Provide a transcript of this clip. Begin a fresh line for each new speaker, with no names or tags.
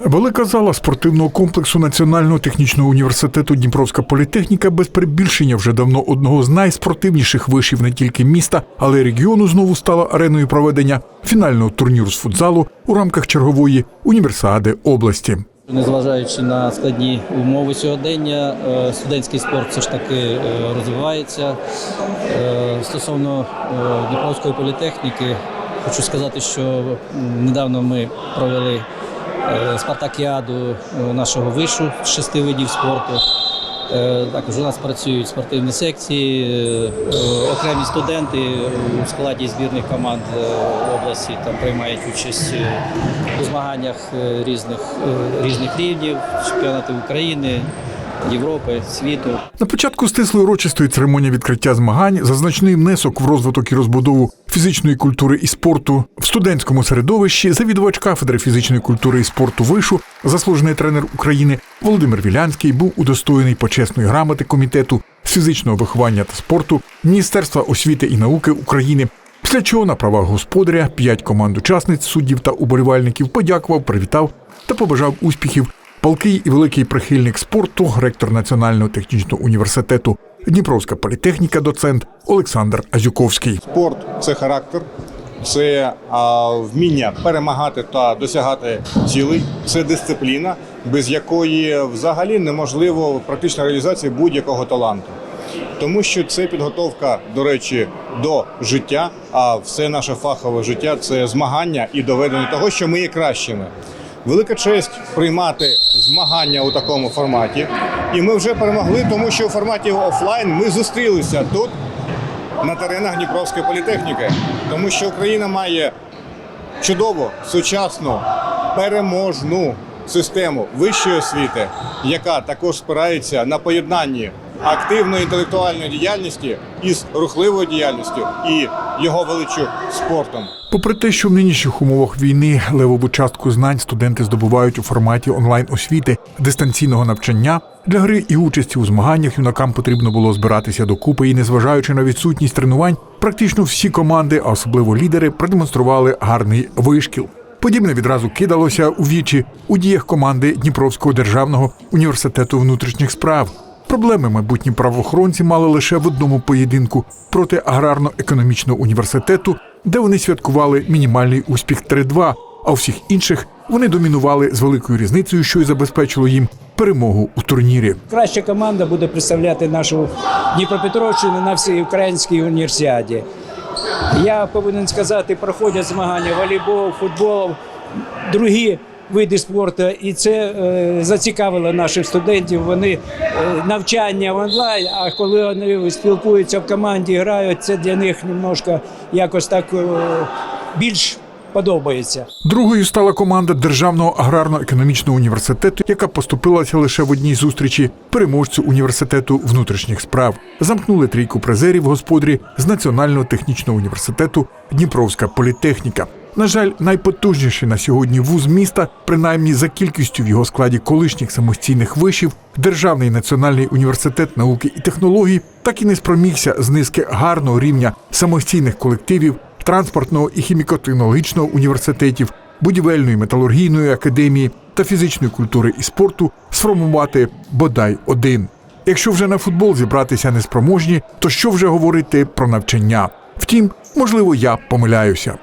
Велика зала спортивного комплексу Національного технічного університету Дніпровська політехніка без перебільшення вже давно одного з найспортивніших вишів не тільки міста, але й регіону знову стала ареною проведення фінального турніру з футзалу у рамках чергової універсіади області.
Незважаючи на складні умови сьогодення, е, студентський спорт все ж таки е, розвивається. Е, Стосовно Дніпровської політехніки, хочу сказати, що недавно ми провели спартакіаду е, нашого вишу шести видів спорту. Е, Також у нас працюють спортивні секції, е, е, окремі студенти у складі збірних команд е, області там приймають участь е, у змаганнях е, різних, е, різних рівнів, чемпіонати України, Європи, світу.
На початку стислої урочистої церемонії відкриття змагань за значний внесок в розвиток і розбудову фізичної культури і спорту в студентському середовищі завідувач кафедри фізичної культури і спорту вишу, заслужений тренер України Володимир Вілянський був удостоєний почесної грамоти комітету з фізичного виховання та спорту Міністерства освіти і науки України. Після чого на правах господаря п'ять команд учасниць, суддів та уболівальників подякував, привітав та побажав успіхів Палкий і великий прихильник спорту, ректор Національного технічного університету Дніпровська політехніка, доцент Олександр Азюковський.
Спорт це характер, це вміння перемагати та досягати цілей, це дисципліна, без якої взагалі неможливо практична реалізація будь-якого таланту. Тому що це підготовка, до речі, до життя, а все наше фахове життя це змагання і доведення того, що ми є кращими. Велика честь приймати змагання у такому форматі. І ми вже перемогли, тому що у форматі офлайн ми зустрілися тут, на теренах Дніпровської політехніки, тому що Україна має чудову, сучасну, переможну систему вищої освіти, яка також спирається на поєднанні активної інтелектуальної діяльності із рухливою діяльністю і його величу спортом.
Попри те, що в нинішніх умовах війни левову частку знань студенти здобувають у форматі онлайн освіти дистанційного навчання, для гри і участі у змаганнях юнакам потрібно було збиратися докупи і, незважаючи на відсутність тренувань, практично всі команди, а особливо лідери, продемонстрували гарний вишкіл. Подібне відразу кидалося у вічі у діях команди Дніпровського державного університету внутрішніх справ. Проблеми майбутні правоохоронці мали лише в одному поєдинку проти аграрно-економічного університету, де вони святкували мінімальний успіх 3-2, а у всіх інших вони домінували з великою різницею, що й забезпечило їм перемогу у турнірі.
Краща команда буде представляти нашу Дніпропетровщину на всій українській універсіаді. Я повинен сказати, проходять змагання волейбол, футбол, другі види спорту, і це е, зацікавило наших студентів. Вони е, навчання онлайн, а коли вони спілкуються в команді, грають, це для них немножко якось так е, більш подобається.
Другою стала команда Державного аграрно-економічного університету, яка поступилася лише в одній зустрічі переможцю університету внутрішніх справ. Замкнули трійку призерів господарі з Національного технічного університету Дніпровська політехніка. На жаль, найпотужніший на сьогодні вуз міста, принаймні за кількістю в його складі колишніх самостійних вишів, Державний національний університет науки і технологій, так і не спромігся з низки гарного рівня самостійних колективів транспортного і хіміко-технологічного університетів, будівельної металургійної академії та фізичної культури і спорту сформувати бодай один. Якщо вже на футбол зібратися неспроможні, то що вже говорити про навчання? Втім, можливо, я помиляюся.